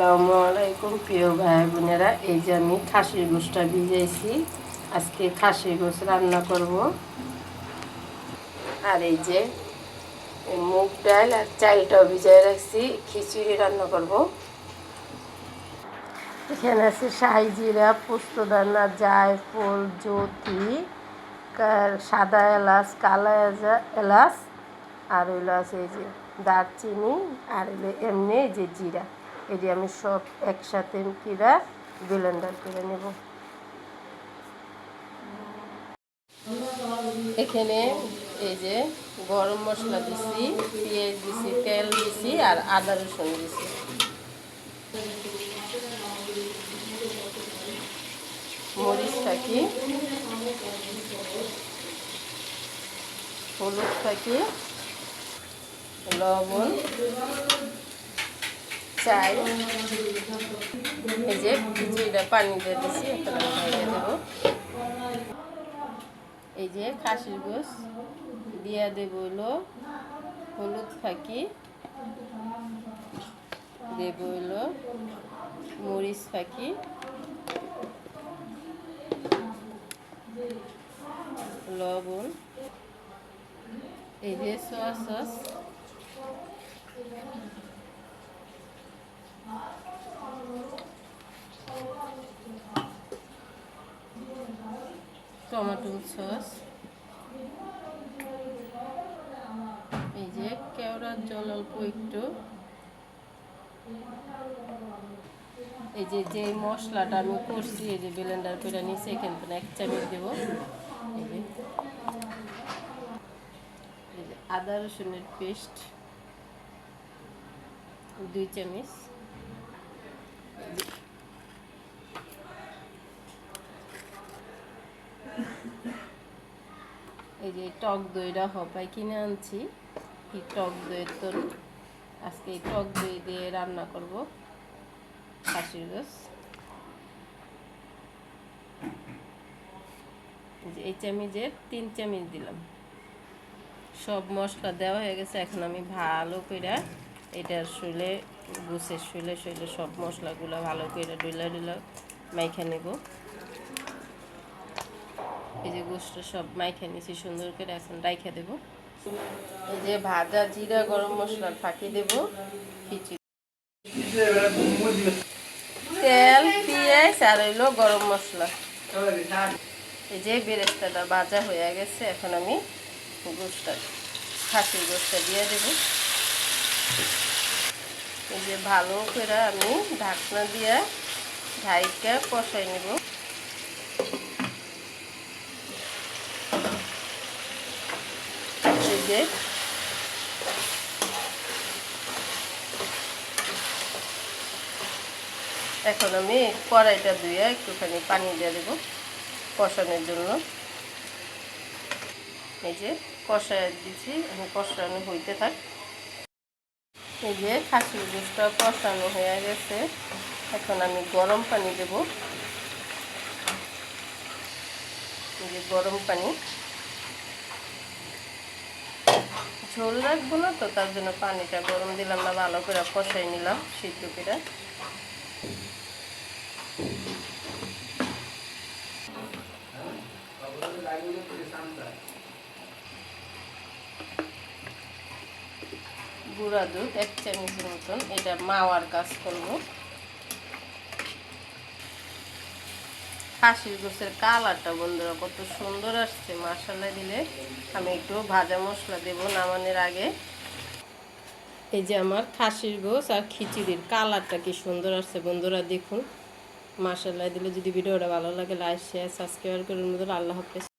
আসসালামু আলাইকুম, প্রিয় ভাই বোনেরা। এই যে আমি খাসির গোসটা ভিজাইছি। আজকে খাসির গোস রান্না করব। আর এই যে মুগ ডাল আর চালটাও ভিজাই রাখছি। খিচুড়ি রান্না করব। এখানে আছে শাহি জিরা, পোস্তদানা, জায়ফল, জ্যোতি সাদা এলাচ, কালা এলাচ, আর হইল আছে এই যে দারচিনি, আর এমনি যে জিরা। এটি আমি সব একসাথে কিরা ব্লেন্ডার করে নেব। এখানে এই যে গরম মশলা দিছি, পেঁয়াজ দিছি, তেল দিছি আর আদা রসুন দিছি। মরিচ থাকি হলুদ থাকি লবণ। চাই। এই যে খিচুড়িটা পানি দিয়ে আমি ঢেলে দেব। এই যে খাসির গোস দিয়া দেব হলো হলুদ ফাঁকি। দেব হলো মরিচ ফাঁকি। লবণ। এই যে সোয়া সস টমেটো সস এই যে কেওড়ার জল অল্প একটু। এই যে যে মশলাটা আমি করছি, এই যে ব্লেন্ডার করে নিছি এখান থেকে এক চামচ দেব। আদা রসুনের পেস্ট, দুই চামচ। এই যে টক দইটা হপাই কিনে আনছি। এই টক দইয়ের তো আজকে এই টক দই দিয়ে রান্না করব। খাসির গোস এই চামিচের তিন চামিচ দিলাম। সব মশলা দেওয়া হয়ে গেছে। এখন আমি ভালো করে এটা শুলে গুছের শুলে শুলে সব মশলাগুলো ভালো করে ডুলা ডুলা মাইখা নেব। এই যে গোষ্ঠ সব মাইখা নিয়েছি সুন্দর করে এখন রাইখা দেব। এই যে ভাজা জিরা গরম মশলার ফাঁকি দেব, খিচুড়ি। তেল, পেঁয়াজ আর হইল গরম মশলা। এই যে বেরেস্তাটা ভাজা হয়ে গেছে, এখন আমি গোষ্ঠটা খাসির গোষ্ঠটা দিয়ে দেব। এই যে ভালো করে আমি ঢাকনা দিয়ে ঢাইকা কষাই নেব। যে এখন আমি কড়াইটা ধুয়ে একটুখানি পানি দিয়ে দেবো কষানোর জন্য। এই যে কষায় দিচ্ছি, আমি কষানো হইতে থাক। এই যে খাসির গোষ্ঠটা কষানো হয়ে গেছে, এখন আমি গরম পানি দেব। এই যে গরম পানি। ঝোল রাখব না তো, তার জন্য পানিটা গরম দিলাম না, ভালো করে কষাই নিলাম, সিদ্ধ করে। গুঁড়া দুধ, এক চামচের মতন এটা মাওয়ার কাজ করব। খাসির গোছের কালারটা বন্ধুরা কত সুন্দর আসছে মশলা দিলে। আমি একটু ভাজা মশলা দেবো নামানোর আগে। এই যে আমার খাসির গোস আর খিচুড়ির কালারটা কি সুন্দর আসছে বন্ধুরা, দেখুন। মাসাল্লাহ দিলে যদি ভিডিওটা ভালো লাগে লাইক শেয়ার সাবস্ক্রাইব করুন বন্ধুরা। আল্লাহ হাফেজ।